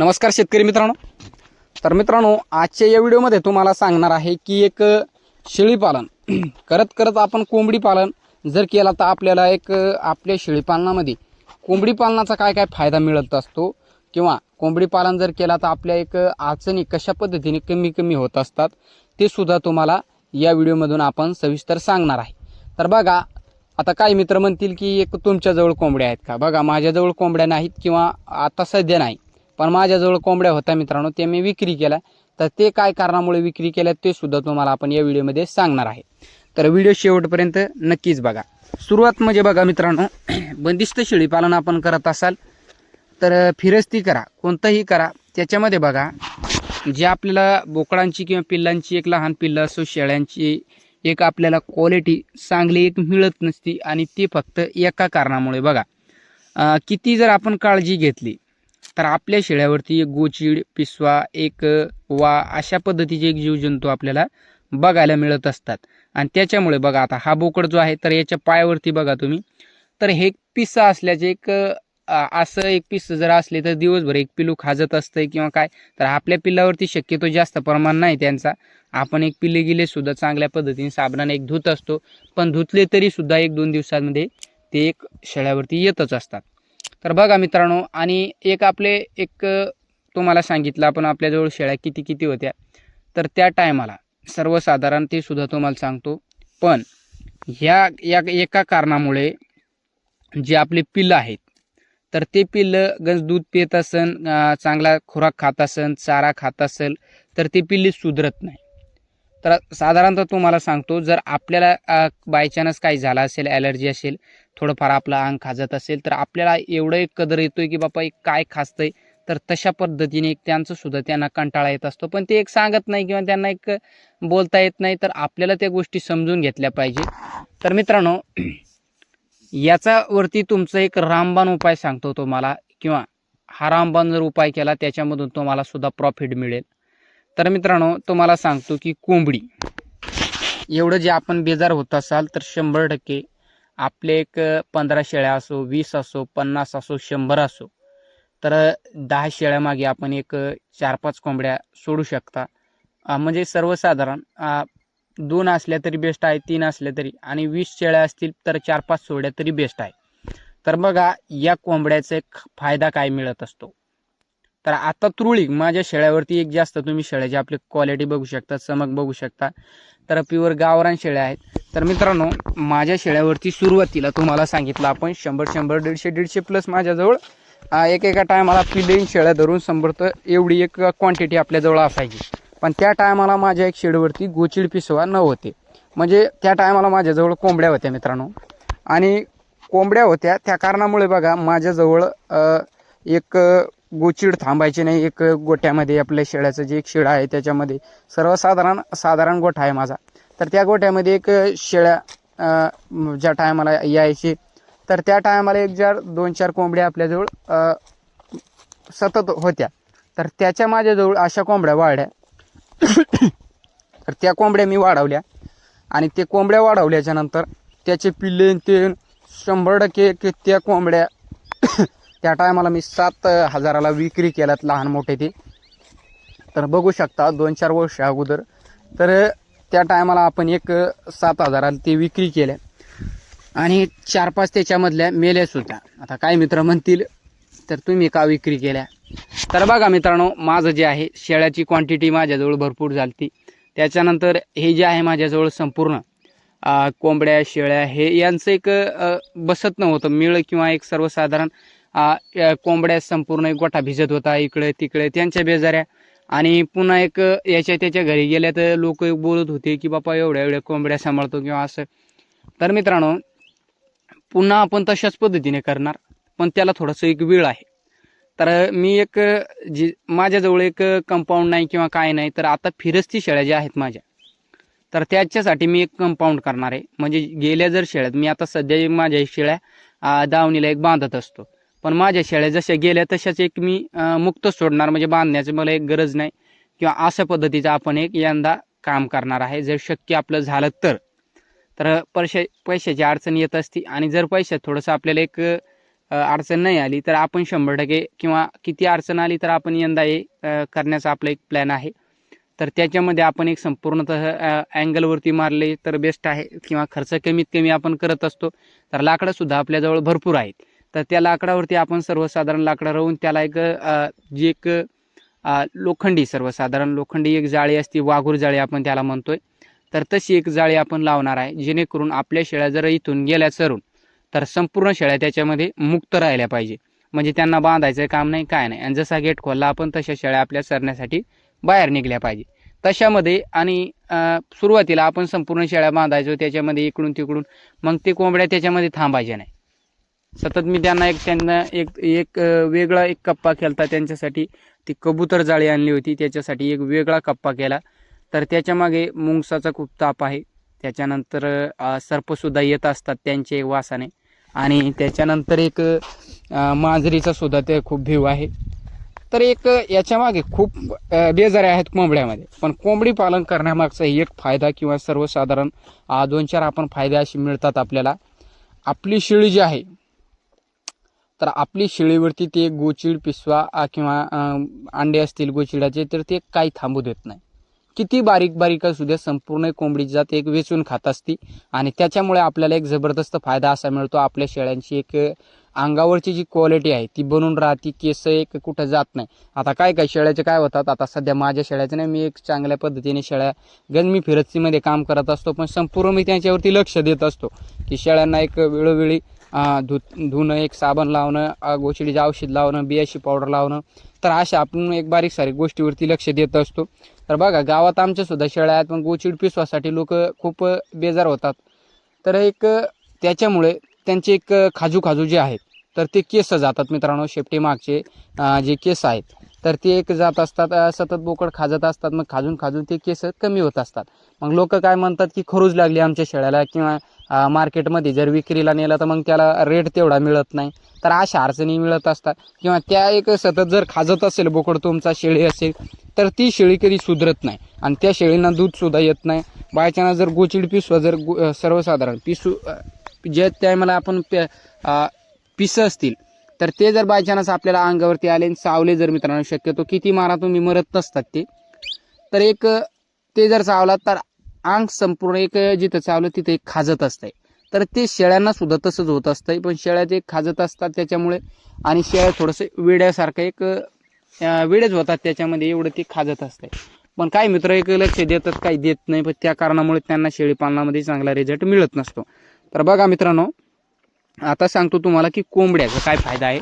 नमस्कार शेतकरी मित्रांनो. तर मित्रांनो आजच्या या व्हिडिओमध्ये तुम्हाला सांगणार आहे की एक शेळीपालन करत करत आपण कोंबडी पालन जर केला तर आपल्याला एक आपल्या शेळीपालनामध्ये कोंबडी पालनाचा काय काय फायदा मिळत असतो किंवा कोंबडी पालन जर केला तर आपल्या एक अडचणी कशा पद्धतीने कमी कमी होत असतात ते सुद्धा तुम्हाला या व्हिडिओमधून आपण सविस्तर सांगणार आहे. तर बघा आता काही मित्र म्हणतील की एक तुमच्याजवळ कोंबड्या आहेत का? बघा माझ्याजवळ कोंबड्या नाहीत किंवा आता सध्या नाही. पण माझ्याजवळ कोंबड्या होत्या मित्रांनो ते मी विक्री केल्या. तर ते काय कारणामुळे विक्री केल्या ते सुद्धा तुम्हाला आपण या व्हिडिओमध्ये सांगणार आहे. तर व्हिडिओ शेवटपर्यंत नक्कीच बघा. सुरुवात म्हणजे बघा मित्रांनो बंदिस्त शेळीपालन आपण करत असाल तर फिरस्ती करा कोणतंही करा. त्याच्यामध्ये बघा जे आपल्याला बोकडांची किंवा पिल्लांची एक लहान पिल्लं असो शेळ्यांची एक आपल्याला क्वालिटी चांगली एक मिळत नसती आणि ती फक्त एका कारणामुळे बघा. किती जर आपण काळजी घेतली तर आपल्या शेळ्यावरती एक गोचीड पिसवा एक वा अशा पद्धतीचे एक जीवजंतू आपल्याला बघायला मिळत असतात. आणि त्याच्यामुळे बघा आता हा बोकड जो आहे तर याच्या पायावरती बघा तुम्ही. तर हे एक पिस्सा असल्याचे एक असं एक पिस्स जर असले तर दिवसभर एक पिलू खाजत असतंय किंवा काय तर आपल्या पिल्लावरती शक्यतो जास्त प्रमाण नाही त्यांचा. आपण एक पिल्ले गेले सुद्धा चांगल्या पद्धतीने साबणाने एक धुत असतो. पण धुतले तरी सुद्धा एक दोन दिवसांमध्ये ते एक शेळ्यावरती येतच असतात. तर बघा मित्रांनो आणि एक आपले एक तुम्हाला सांगितलं आपण आपल्याजवळ शेळ्या किती किती होत्या. तर त्या टायमाला सर्वसाधारण ते सुद्धा तुम्हाला सांगतो. पण ह्या या एका कारणामुळे जे आपले पिल्लं आहेत तर ते पिल्लं गंज दूध पित असन चांगला खुराक खात असन चारा खात असेल तर ते पिल्ले सुधरत नाही. तर साधारणतः तुम्हाला सांगतो जर आपल्याला बाय चान्स काही झाला असेल ॲलर्जी असेल थोडंफार आपलं अंग खाजत असेल तर आपल्याला एवढं एक कदर येतोय की बाबा एक काय खाचतंय तर तशा पद्धतीने एक त्यांचं सुद्धा त्यांना कंटाळा येत असतो. पण ते एक सांगत नाही किंवा त्यांना एक बोलता येत नाही तर आपल्याला त्या गोष्टी समजून घेतल्या पाहिजे. तर मित्रांनो याच्यावरती तुमचा एक रामबाण उपाय सांगतो तुम्हाला किंवा हा रामबाण जर उपाय केला त्याच्यामधून तुम्हाला सुद्धा प्रॉफिट मिळेल. तर मित्रांनो तुम्हाला सांगतो की कोंबडी. एवढं जे आपण बेजार होत असाल तर शंभर टक्के आपले एक पंधरा शेळ्या असो वीस असो पन्नास असो शंभर असो तर दहा शेळ्यामागे आपण एक चार पाच कोंबड्या सोडू शकता. म्हणजे सर्वसाधारण दोन असल्या तरी बेस्ट आहे तीन असल्या तरी आणि वीस शेळ्या असतील तर चार पाच सोड्या तरी बेस्ट आहे. तर बघा या कोंबड्याचा एक फायदा काय मिळत असतो? तर आता तुरळी माझ्या शेळ्यावरती एक जास्त तुम्ही शेळ्याची आपली क्वालिटी बघू शकता चमक बघू शकता तर प्युअर गावरान शेळ्या आहेत. तर मित्रांनो माझ्या शेळ्यावरती सुरुवातीला तुम्हाला सांगितलं आपण शंभर शंभर दीडशे दीडशे प्लस माझ्याजवळ एक एका टायमाला पिलेन शेळ्या धरून शंभर तर एवढी एक क्वांटिटी आपल्याजवळ असायची. पण त्या टायमाला माझ्या एक शेडवरती गोचिड पिसवा न होते. म्हणजे त्या टायमाला माझ्याजवळ कोंबड्या होत्या मित्रांनो. आणि कोंबड्या होत्या त्या कारणामुळे बघा माझ्याजवळ एक गोचिड थांबायचे नाही. एक गोठ्यामध्ये आपल्या शेळ्याचं जे एक शेळा आहे त्याच्यामध्ये सर्वसाधारण साधारण गोठा आहे माझा. तर त्या गोठ्यामध्ये एक शेळ्या ज्या टायमाला यायचे तर त्या टायमाला एक चार दोन चार कोंबड्या आपल्याजवळ सतत होत्या. तर त्याच्या माझ्याजवळ अशा कोंबड्या वाढल्या. तर त्या कोंबड्या मी वाढवल्या. आणि ते कोंबड्या वाढवल्याच्या नंतर त्याचे पिल्ले ते शंभर टक्के त्या कोंबड्या त्या टायमाला मी सात हजाराला विक्री केल्यात लहान मोठे ते. तर बघू शकता दोन चार वर्ष अगोदर. तर त्या टायमाला आपण एक सात हजाराला ते विक्री केल्या आणि चार पाच त्याच्यामधल्या मेल्या सुद्धा. आता काय मित्र म्हणतील तर तुम्ही का विक्री केल्या? तर बघा मित्रांनो माझं जे आहे शेळ्याची क्वांटिटी माझ्याजवळ भरपूर झाली त्याच्यानंतर हे जे आहे माझ्याजवळ संपूर्ण कोंबड्या शेळ्या हे यांचं एक बसत नव्हतं. मिळ किंवा एक सर्वसाधारण कोंबड्या संपूर्ण एक गोठा भिजत होता इकडे तिकडे त्यांच्या बेजाऱ्या. आणि पुन्हा एक याच्या त्याच्या घरी गेल्या तर लोक बोलत होते की बापा एवढ्या एवढ्या कोंबड्या सांभाळतो किंवा असं. तर मित्रांनो पुन्हा आपण तशाच पद्धतीने करणार पण त्याला थोडंसं एक वेळ आहे. तर मी एक जी माझ्याजवळ एक कंपाऊंड नाही किंवा काय नाही तर आता फिरस्ती शेळ्या ज्या आहेत माझ्या तर त्याच्यासाठी मी एक कंपाऊंड करणार आहे. म्हणजे गेल्या जर शेळ्यात मी आता सध्या माझ्या शेळ्या दावणीला एक बांधत असतो. पण माझ्या शेळ्या जशा गेल्या तशाच एक मी मुक्त सोडणार. म्हणजे बांधण्याची मला एक गरज नाही. किंवा अशा पद्धतीचं आपण एक यंदा काम करणार आहे. जर शक्य आपलं झालं तर. तर पैसे पैशाची अडचण येत असती आणि जर पैशात थोडंसं आपल्याला एक अडचण नाही आली तर आपण शंभर टक्के किंवा किती अडचण आली तर आपण यंदा हे करण्याचा आपला एक प्लॅन आहे. तर त्याच्यामध्ये आपण एक संपूर्णतः अँगलवरती मारले तर बेस्ट आहे. किंवा खर्च कमीत कमी आपण करत असतो. तर लाकडंसुद्धा आपल्याजवळ भरपूर आहेत. तर त्या लाकडावरती आपण सर्वसाधारण लाकडं राहून त्याला एक जी एक लोखंडी सर्वसाधारण लोखंडी एक जाळी असते वाघूर जाळी आपण त्याला म्हणतोय. तर तशी एक जाळी आपण लावणार आहे जेणेकरून आपल्या शेळ्या जर इथून गेल्या सरून तर संपूर्ण शेळ्या त्याच्यामध्ये मुक्त राहिल्या पाहिजे. म्हणजे त्यांना बांधायचं काम नाही काय नाही. आणि जसा गेट खोलला आपण तशा शेळ्या आपल्या सरण्यासाठी बाहेर निघल्या पाहिजे. तशामध्ये आणि सुरुवातीला आपण संपूर्ण शेळ्या बांधायचो त्याच्यामध्ये इकडून तिकडून मग ते कोंबड्या त्याच्यामध्ये थांबायच्या नाही. सतत मी त्यांना एक त्यांना एक एक वेगळा एक कप्पा खेळता त्यांच्यासाठी. ती कबूतर जाळी आणली होती त्याच्यासाठी एक वेगळा कप्पा केला. तर त्याच्यामागे मुंगसाचा खूप ताप आहे. त्याच्यानंतर सर्पसुद्धा येत असतात त्यांचे वासाने. आणि त्याच्यानंतर एक मांजरीचा सुद्धा ते खूप भीव आहे. तर एक याच्यामागे खूप बेजारे आहेत कोंबड्यामध्ये. पण कोंबडी पालन करण्यामागचा एक फायदा किंवा सर्वसाधारण दोन चार आपण फायदे असे मिळतात आपल्याला. आपली शेळी जी आहे तर आपली शेळीवरती ते गोचिड पिसवा किंवा अंडे असतील गोचिडाचे तर ते काही थांबू देत नाही. किती बारीक बारीक असू द्या संपूर्ण कोंबडीची जात एक वेचून खात असती. आणि त्याच्यामुळे आपल्याला एक जबरदस्त फायदा असा मिळतो आपल्या शेळ्यांची एक अंगावरची जी क्वालिटी आहे ती बनून राहती केस एक कुठं जात नाही. आता काय काय शेळ्याचे काय होतात आता सध्या माझ्या शेळ्याचं नाही मी एक चांगल्या पद्धतीने शेळ्या गज मी फिरस्तीमध्ये काम करत असतो पण संपूर्ण मी त्यांच्यावरती लक्ष देत असतो की शेळ्यांना एक वेळोवेळी धु धुणं एक साबण लावणं गोचडीचं औषध लावणं बियाशी पावडर लावणं. तर अशा आपण एक बारीक सारीक गोष्टीवरती लक्ष देत असतो. तर बघा गावात आमच्यासुद्धा शेळ्या आहेत पण गोचिड पिसवासाठी लोक खूप बेजार होतात. तर एक त्याच्यामुळे त्यांचे एक खाजू खाजू जे आहेत तर ते केस जातात मित्रांनो शेपटी मागचे जे केस आहेत. तर ते एक जात असतात सतत बोकड खाजत असतात मग खाजून खाजून ते केस कमी होत असतात. मग लोक काय म्हणतात की खरूज लागली आमच्या शेळ्याला किंवा मार्केटमध्ये जर विक्रीला नेलं तर मग त्याला रेट तेवढा मिळत नाही. तर अशा अडचणी मिळत असतात. किंवा त्या एक सतत जर खाजत असेल बोकड तुमचा शेळी असेल तर ती शेळी कधी सुधरत नाही. आणि त्या शेळींना दूधसुद्धा येत नाही. बायचान्स जर गोचिड पिसवा जर गो- सर्वसाधारण पिसू जे टायमाला आपण पिसं असतील तर ते जर बायचान्स आपल्याला अंगावरती आले आणि चावले जर मित्रांनो शक्यतो किती मारा तुम्ही मरत नसतात ते. तर एक ते जर चावला तर अंग संपूर्ण एक जिथं चावलं तिथे एक खाजत असतंय. तर ते शेळ्यांना सुद्धा तसंच होत असतंय पण शेळ्या ते खाजत असतात त्याच्यामुळे आणि शेळ्या थोडंसं वेड्यासारखं एक अं, वेडेच होतात त्याच्यामध्ये एवढं ते खाजत असतंय. पण काही मित्र एक लक्ष देतात काही देत नाही पण त्या कारणामुळे त्यांना शेळी पालनामध्ये चांगला रिझल्ट मिळत नसतो. तर बघा मित्रांनो आता सांगतो तुम्हाला की कोंबड्याचा काय फायदा आहे.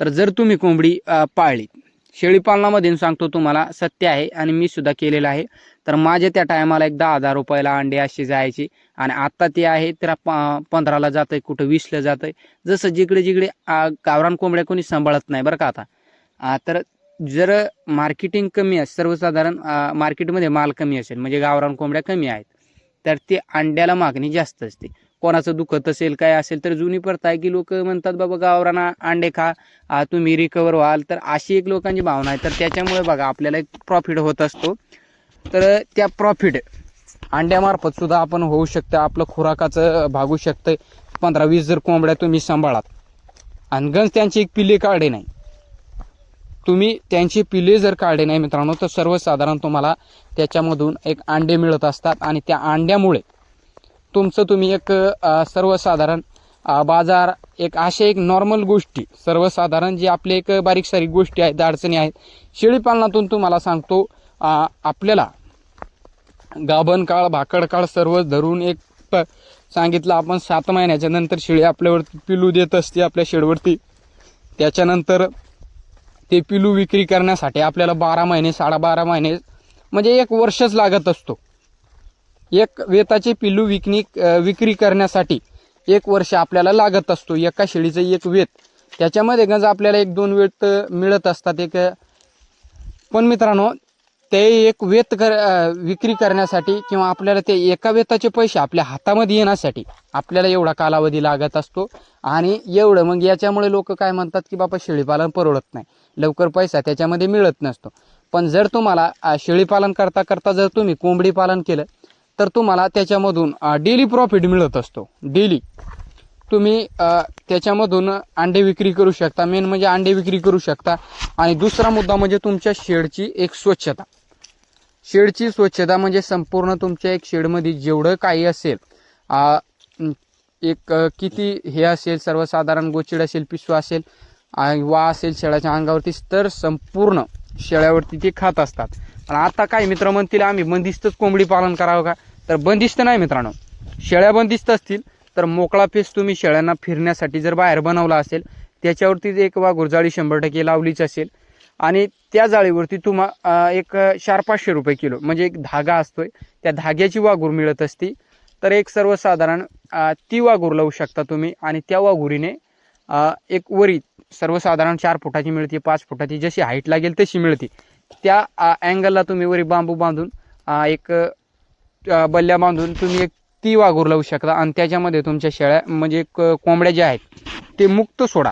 तर जर तुम्ही कोंबडी पाळली शेळी पालनामध्ये सांगतो तुम्हाला सत्य आहे आणि मी सुद्धा केलेलं आहे. तर माझ्या त्या टायमाला एक दहा हजार रुपयाला अंडे असे जायचे आणि आत्ता ते आहे तर प- पंधराला जात आहे कुठं वीसला जात आहे जसं जिकडे जिकडे गावरान कोंबड्या कोणी सांभाळत नाही बरं का आता. तर जर मार्केटिंग कमी असेल सर्वसाधारण मार्केटमध्ये माल कमी असेल म्हणजे गावरान कोंबड्या कमी आहेत तर ते अंड्याला मागणी जास्त असते. कोणाचं दुखत असेल काय असेल तर जुनी प्रथा आहे की लोक म्हणतात बाबा गावराना अंडे खा तुम्ही रिकवर व्हाल. तर अशी एक लोकांची भावना आहे. तर त्याच्यामुळे बघा आपल्याला एक प्रॉफिट होत असतो. तर त्या प्रॉफिट अंड्यामार्फत सुद्धा आपण होऊ शकतं. आपलं खुराकाचं भागू शकतं. पंधरा वीस जर कोंबड्या तुम्ही सांभाळात. आणि गंज त्यांची एक पिले काढे नाही. तुम्ही त्यांची पिल्ले जर काढले नाही मित्रांनो तर सर्वसाधारण तुम्हाला त्याच्यामधून एक अंडे मिळत असतात. आणि त्या अंड्यामुळे तुमचं तुम्ही एक सर्वसाधारण बाजार एक अशा एक नॉर्मल गोष्टी सर्वसाधारण जी आपले एक बारीक सारीक गोष्टी आहेत अडचणी आहेत शेळीपालनातून तुम्हाला सांगतो आपल्याला गाभण काळ भाकड काळ सर्व धरून एक प- सांगितलं आपण सात महिन्याच्या नंतर शेळी आपल्यावरती पिलू देत असते आपल्या शेडवरती. त्याच्यानंतर ते पिलू विक्री करण्यासाठी आपल्याला बारा महिने साडेबारा महिने म्हणजे एक वर्षच लागत असतो. एक वेताचे पिल्लू विकणी विक्री करण्यासाठी एक वर्ष आपल्याला लागत असतो. एका शेळीचं एक वेत. त्याच्यामध्ये गंज आपल्याला एक दोन वेत मिळत असतात. एक पण मित्रांनो ते एक वेत कर विक्री करण्यासाठी किंवा आपल्याला ते एका वेताचे पैसे आपल्या हातामध्ये येण्यासाठी आपल्याला एवढा कालावधी लागत असतो. आणि एवढं मग याच्यामुळे लोक काय म्हणतात की बाबा शेळीपालन परवडत नाही. लवकर पैसा त्याच्यामध्ये मिळत नसतो. पण जर तुम्हाला शेळीपालन करता करता जर तुम्ही कोंबडी पालन केलं तर तुम्हाला त्याच्यामधून डेली प्रॉफिट मिळत असतो. डेली तुम्ही त्याच्यामधून अंडे विक्री करू शकता. मेन म्हणजे अंडे विक्री करू शकता. आणि दुसरा मुद्दा म्हणजे तुमच्या शेडची एक स्वच्छता. शेडची स्वच्छता म्हणजे संपूर्ण तुमच्या एक शेडमध्ये जेवढं काही असेल एक किती हे असेल सर्वसाधारण गोचिड असेल पिशवा असेल वा असेल शेळ्याच्या अंगावरती तर संपूर्ण शेळ्यावरती ते खात असतात. पण आता काय मित्र म्हणतील आम्ही? बंदिस्तच कोंबडी पालन करावं का? तर बंदिस्त नाही मित्रांनो. शेळ्या बंदिस्त असतील तर मोकळा फेस तुम्ही शेळ्यांना फिरण्यासाठी जर बाहेर बनवला असेल त्याच्यावरती एक वा गुरजाळी शंभर टक्के लावलीच असेल. आणि त्या जाळीवरती तुम्हा एक चार पाचशे रुपये किलो म्हणजे एक धागा असतोय. त्या धाग्याची वाघूर मिळत असती. तर एक सर्वसाधारण ती वाघूर लावू शकता तुम्ही. आणि त्या वाघुरीने एक वरी सर्वसाधारण चार फुटाची मिळते पाच फुटाची जशी हाईट लागेल तशी मिळते. त्या अँगलला तुम्ही वरी बांबू बांधून एक बल्ल्या बांधून तुम्ही एक ती वाघूर लावू शकता आणि त्याच्यामध्ये तुमच्या शेळ्या म्हणजे क- कोंबड्या ज्या आहेत ते मुक्त सोडा.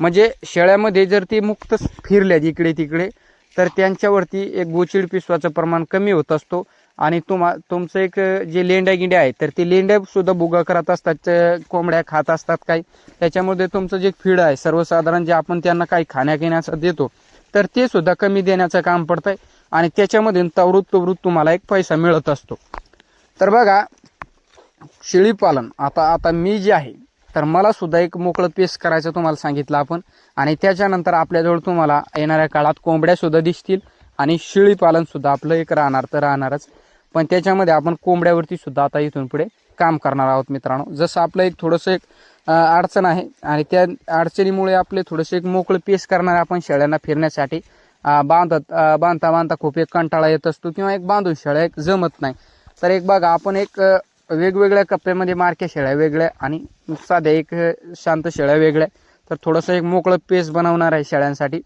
म्हणजे शेळ्यामध्ये जर ते मुक्त फिरल्या इकडे तिकडे तर त्यांच्यावरती एक गोचिड पिसवाचं प्रमाण कमी होत असतो. आणि तुम्हा तुमचं एक जे लेंड्या गिंड्या आहेत तर ते लेंड्यासुद्धा बुगा करत असतात कोंबड्या खात असतात काही. त्याच्यामध्ये तुमचं जे फीड आहे सर्वसाधारण जे आपण त्यांना काही खाण्यापिण्याचं देतो तर ते सुद्धा कमी देण्याचं काम पडतंय. आणि त्याच्यामध्ये तवरूत तवरूत तुम्हाला एक पैसा मिळत असतो. तर बघा शेळीपालन आता आता मी जे आहे तर मला सुद्धा एक मोकळं पेस करायचं तुम्हाला सांगितलं आपण. आणि त्याच्यानंतर आपल्याजवळ तुम्हाला येणाऱ्या काळात कोंबड्यासुद्धा दिसतील आणि शेळीपालनसुद्धा सुद्धा आपलं एक राहणार तर राहणारच. पण त्याच्यामध्ये आपण कोंबड्यावरती सुद्धा आता इथून पुढे काम करणार आहोत मित्रांनो. जसं आपलं एक थोडंसं एक अडचण आहे आणि त्या अडचणीमुळे आपले थोडंसं एक मोकळं पेस करणार आपण शेळ्यांना फिरण्यासाठी. बांधत बांधता बांधता खूप एक कंटाळा येत असतो किंवा एक बांधून शेळ्या एक जमत नाही. तर एक बघा आपण एक वेगवेगळ्या कप्प्यामध्ये मारक्या शेळ्या वेगळ्या आणि साध्या एक शांत शेळ्या वेगळ्या. तर थोडंसं एक मोकळं पेस बनवणार आहे शेळ्यांसाठी.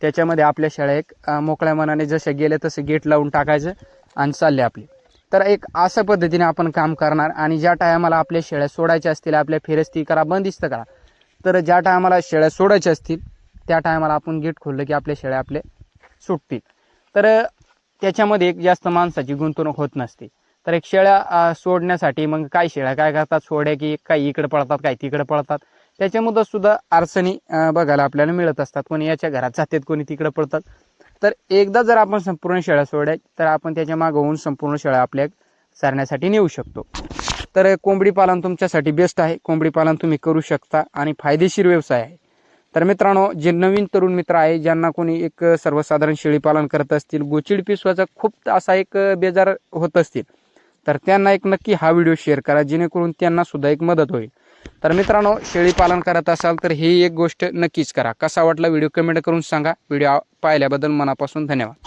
त्याच्यामध्ये आपल्या शेळ्या एक मोकळ्या मनाने जसं गेले तसं गेट लावून टाकायचं आणि चालले आपले. तर एक अशा पद्धतीने आपण काम करणार आणि ज्या टायमाला आपल्या शेळ्या सोडायच्या असतील आपल्या फिरस्ती करा बंदिस्त करा. तर ज्या टायमाला शेळ्या सोडायच्या असतील त्या टायमाला आपण गेट खोललं की आपल्या शेळ्या आपले सुटतील. तर त्याच्यामध्ये एक जास्त माणसाची गुंतवणूक होत नसते. तर एक शेळ्या सोडण्यासाठी मग काय शेळ्या? काय करतात सोड्या की काही इकडे पळतात काही तिकडे पळतात? त्याच्यामध्ये सुद्धा अडचणी बघायला आपल्याला मिळत असतात. कोणी याच्या घरात जातात कोणी तिकडे पळतात. तर एकदा जर आपण संपूर्ण शेळ्या सोडल्या तर आपण त्याच्या मागं होऊन संपूर्ण शेळ्या आपल्या सारण्यासाठी नेऊ शकतो. तर कोंबडी पालन तुमच्यासाठी बेस्ट आहे. कोंबडी पालन तुम्ही करू शकता आणि फायदेशीर व्यवसाय आहे. तर मित्रांनो जे नवीन तरुण मित्र आहे ज्यांना कोणी एक सर्वसाधारण शेळी पालन करत असतील गोचिड पिसवाचा खूप असा एक बेजार होत असतील तर त्यांना एक नक्की हा व्हिडिओ शेअर करा जेणेकरून त्यांना सुद्धा एक मदत होईल. तर मित्रांनो शेळी पालन करत असाल तर ही एक गोष्ट नक्कीच करा. कसा वाटला व्हिडिओ कमेंट करून सांगा. व्हिडिओ पाहिल्याबद्दल मनापासून धन्यवाद.